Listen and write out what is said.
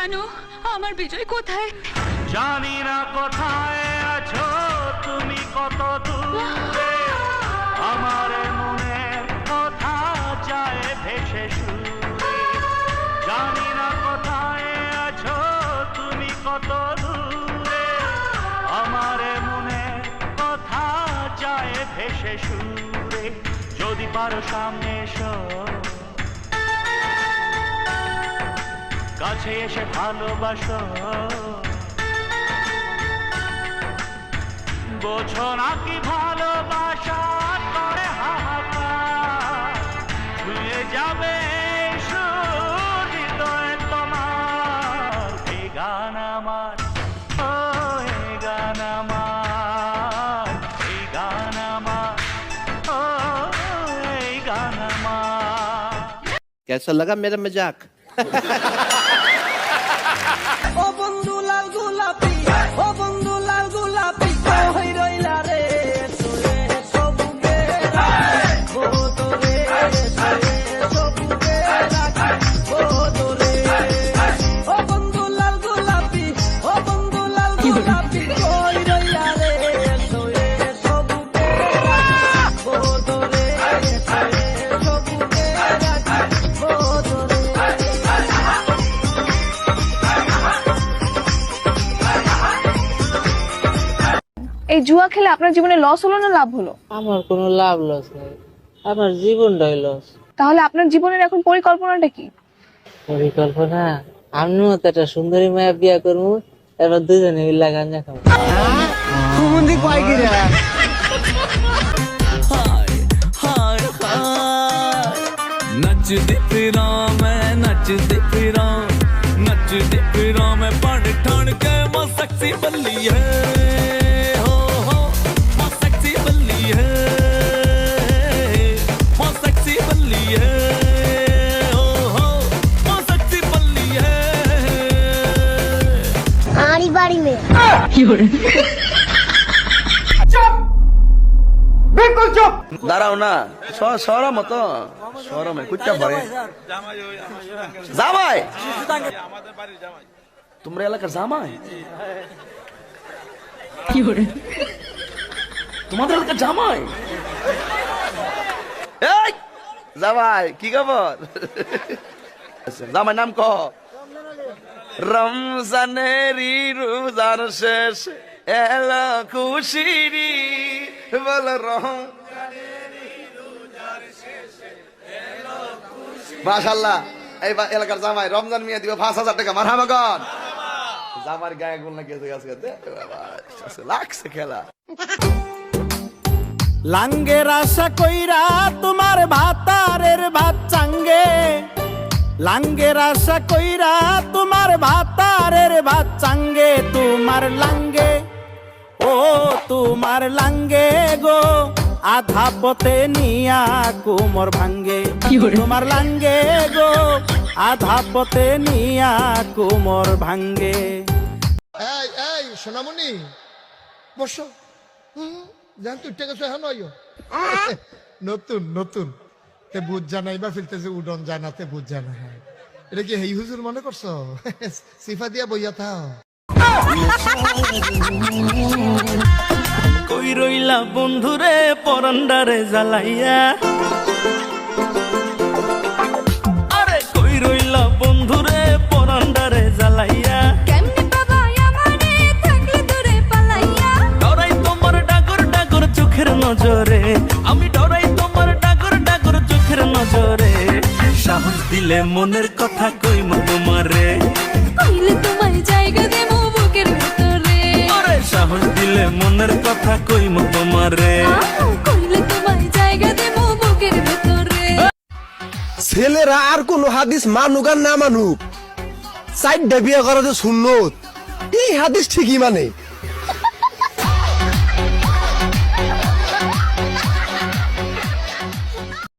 জানো, আমার বিজয় কোথায়? জানি না কোথায় আছো, তুমি কত দূরে? আমার মনের কথা যায় ভেসে জানি না কোথায় আছো, তুমি কত দূরে? আমার মনের কথা যায় ভেসে সুরে। যদি পারো সামনে এসো। কাছে এসে ভালোবাসো বোঝো না কি ভালোবাসা করে হাহাকার ছুঁয়ে যাবে এই সুর হৃদয় তোমার এই গান আমার ও এই গান আমার এই গান আমার ও এই গান আমার कैसा लगा मेरा मजाक এই জুয়া খেলে আপনার জীবনে লস হলো না লাভ হলো আমার কোনো লাভ লস নেই আমার জীবনটাই লস তাহলে আপনার জীবনের এখন পরিকল্পনাটা কি পরিকল্পনা আমি মতো একটা সুন্দরী মায়া বিয়া করবো এবার দুজনে মিল্লা গাঞ্জা খাবো ਨੱਚਦੀ ਫਿਰਾਂ ਮੈਂ ਨੱਚਦੀ ਫਿਰਾਂ ਨੱਚਦੀ ਫਿਰਾਂ ਮੈਂ ਪੜ ਠਣ ਕੇ ਮਾ ਸੈਕਸੀ ਬੱਲੀ ਹੈ हमारी बाड़ी में দাঁড়াও না স- সরম তো সরমে কুচ্চা ভরে জামাই তোমরা এলাকার জামাই তোমাদের এলাকার জামাই এই জামাই কি খবর জামাই নাম ক রমজানেরই রোজার শেষ এলো খুশিরি বল রহম মাশাল্লাহ এই এলাকার জামাই, রমজান মিয়া দিবে পাঁচ হাজার টাকা, মারহাবা গন। জামার গায়ে গুল না গেছে গাছ গাছে লাগছে খেলা। লাঙ্গের আশা কইরা তোমার ভাত লাঙ্গের আশা কইরা তোমার ভাতারের ভাত চাঙ্গে তোমার লাঙ্গে। ও তোমার লাঙ্গে গো আধা পথে নিয়া কুমর ভাঙ্গে। তোমার লাঙ্গে গো আধা পথে নিয়া কুমর ভাঙ্গে। এই এই সোনামণি বসো। জান তুই টেকে এখন আইও নতুন নতুন। তে বুঝ জানাই বা উডন জানাতে বুঝ জানা হয় এটা কি হেই হুজুর মনে করছ? সিফা দিয়া বইয়া থাও। কই রইলা বন্ধুরে পরন্ডারে জ্বালাইয়া? আরে কই রইলা বন্ধুরে পরন্ডারে জ্বালাইয়া? কেমনে বাবা সাহস দিলে মনের কথা কইম তোমারে কইলে তোমায় জায়গা দেবো বুকের ভেতরে। আরে সাহস দিলে মনের কথা কইম তোমারে আহা, কইলে তোমায় জায়গা দেবো বুকের ভেতরে। ছেলেরা আর কোন হাদিস মানুক আর না মানুক। সাইড বিয়ে করা যে সুন্নত এই হাদিস ঠিকই মানে।